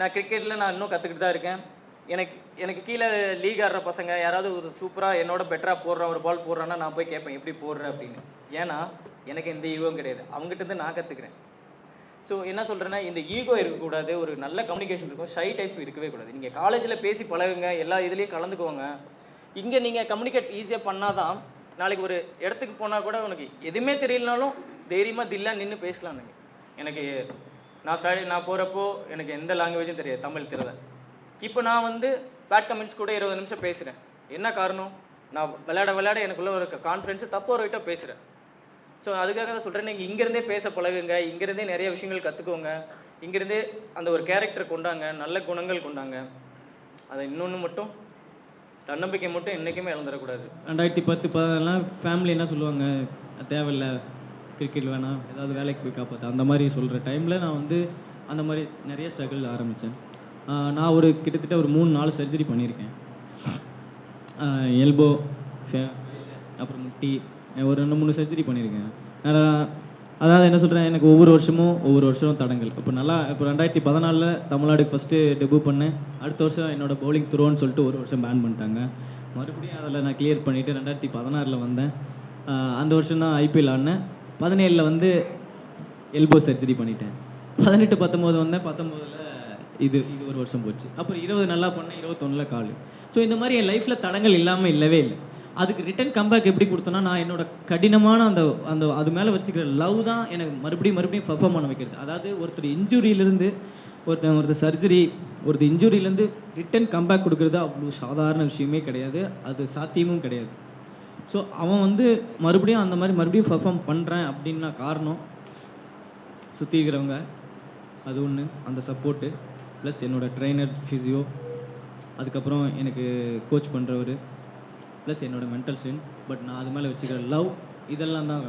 நான் கிரிக்கெட்டில் நான் இன்னும் கற்றுக்கிட்டு தான் இருக்கேன். எனக்கு எனக்கு கீழே லீக் ஆடுற பசங்க யாராவது ஒரு சூப்பராக என்னோட பெட்டராக போடுற ஒரு பால் போடுறான்னா நான் போய் கேட்பேன் எப்படி போடுற? அப்படின்னு. ஏன்னா எனக்கு எந்த ஈகோவும் கிடையாது. அவங்ககிட்ட இருந்து நான் கற்றுக்கிறேன் ஸோ என்ன சொல்கிறேன்னா இந்த ஈகோ இருக்கக்கூடாது ஒரு நல்ல கம்யூனிகேஷன் இருக்கும். ஷை டைப் இருக்கவே கூடாது. நீங்கள் காலேஜில் பேசி பழகுங்க எல்லா இதுலேயும் கலந்துக்கோங்க. இங்கே நீங்கள் கம்யூனிகேட் ஈஸியாக பண்ணால் தான் நாளைக்கு ஒரு இடத்துக்கு போனால் கூட உனக்கு எதுவுமே தெரியலனாலும் தைரியமாக தில்லா நின்று பேசலாம் எனக்கு நான் ஸ்டடி நான் போகிறப்போ எனக்கு எந்த லாங்குவேஜும் தெரியாது தமிழ் தெரியல. இப்போ நான் வந்து பேட் கமெண்ட்ஸ் கூட இருபது நிமிஷம் பேசுகிறேன் என்ன காரணம்? நான் விளையாட விளையாட எனக்குள்ள ஒரு கான்ஃபிடென்ஸு தப்பு ஒரு பேசுகிறேன் ஸோ அதுக்காக தான் சொல்கிறேன் நீங்கள் இங்கேருந்தே பேச பழகுங்க இங்கேருந்தே நிறைய விஷயங்கள் கற்றுக்கோங்க இங்கேருந்தே அந்த ஒரு கேரக்டர் கொண்டாங்க நல்ல குணங்கள் கொண்டாங்க. அதை இன்னொன்று மட்டும் தன்னம்பிக்கை மட்டும் என்றைக்குமே இழந்துடக்கூடாது. ரெண்டாயிரத்தி பத்து பதினெல்லாம் ஃபேமிலி என்ன சொல்லுவாங்க? தேவையில்ல. கிரிக்கெட் வேணாம் ஏதாவது வேலைக்கு போய் காப்பாற்ற அந்த மாதிரி சொல்கிற டைமில் நான் வந்து அந்த மாதிரி நிறைய ஸ்ட்ரகிள் ஆரம்பித்தேன் நான் ஒரு கிட்டத்தட்ட ஒரு மூணு நாலு சர்ஜரி பண்ணியிருக்கேன். எல்போ அப்புறம் முட்டி ஒரு ரெண்டு மூணு சர்ஜரி பண்ணியிருக்கேன். நான் அதாவது என்ன சொல்கிறேன் எனக்கு ஒவ்வொரு வருஷமும் ஒவ்வொரு வருஷமும் தடங்கள். இப்போ நல்லா இப்போ ரெண்டாயிரத்தி பதினாலில் தமிழ்நாடுக்கு ஃபஸ்ட்டு டெபு பண்ணேன். அடுத்த வருஷம் என்னோட பவுலிங் த்ரோன்னு சொல்லிட்டு ஒரு வருஷம் பேன் பண்ணிட்டாங்க. மறுபடியும் அதில் நான் கிளியர் பண்ணிவிட்டு ரெண்டாயிரத்தி பதினாறில் வந்தேன். அந்த வருஷம் தான் ஐபிஎல் ஆடினேன். பதினேழில் வந்து எல்போ சர்ஜரி பண்ணிட்டேன். பதினெட்டு பத்தொம்போது வந்தேன். பத்தொம்போதில் இது இது ஒரு வருஷம் போச்சு. அப்புறம் இருபது நல்லா பண்ணேன் இருபத்தொன்னில் கால். ஸோ இந்த மாதிரி என் லைஃப்பில் தடங்கள் இல்லாமல் இல்லவே இல்லை. அதுக்கு ரிட்டன் கம்பேக் எப்படி கொடுத்தோன்னா நான் என்னோட கடினமான அந்த அந்த அது மேலே வச்சுக்கிற லவ் தான் எனக்கு மறுபடியும் மறுபடியும் பர்ஃபார்ம் பண்ண வைக்கிறது. அதாவது ஒருத்தர் இன்ஜுரியிலேருந்து ஒருத்தன் ஒருத்தர் சர்ஜரி ஒருத்தர் இன்ஜுரியிலேருந்து ரிட்டன் கம்பேக் கொடுக்குறது அவ்வளோ சாதாரண விஷயமே கிடையாது. அது சாத்தியமும் கிடையாது. ஸோ அவன் வந்து மறுபடியும் அந்த மாதிரி மறுபடியும் பர்ஃபார்ம் பண்ணுறேன் அப்படின்னா காரணம் சுற்றி இருக்கிறவங்க அது ஒன்று அந்த சப்போர்ட்டு ப்ளஸ் என்னோடய ட்ரெயினர் ஃபிசியோ அதுக்கப்புறம் எனக்கு கோச் பண்ணுறவர் ப்ளஸ் என்னோட மென்டல் ஸ்ட்ரென்த் பட் நான் அது மேலே வச்சுக்கிற லவ் இதெல்லாம் தான்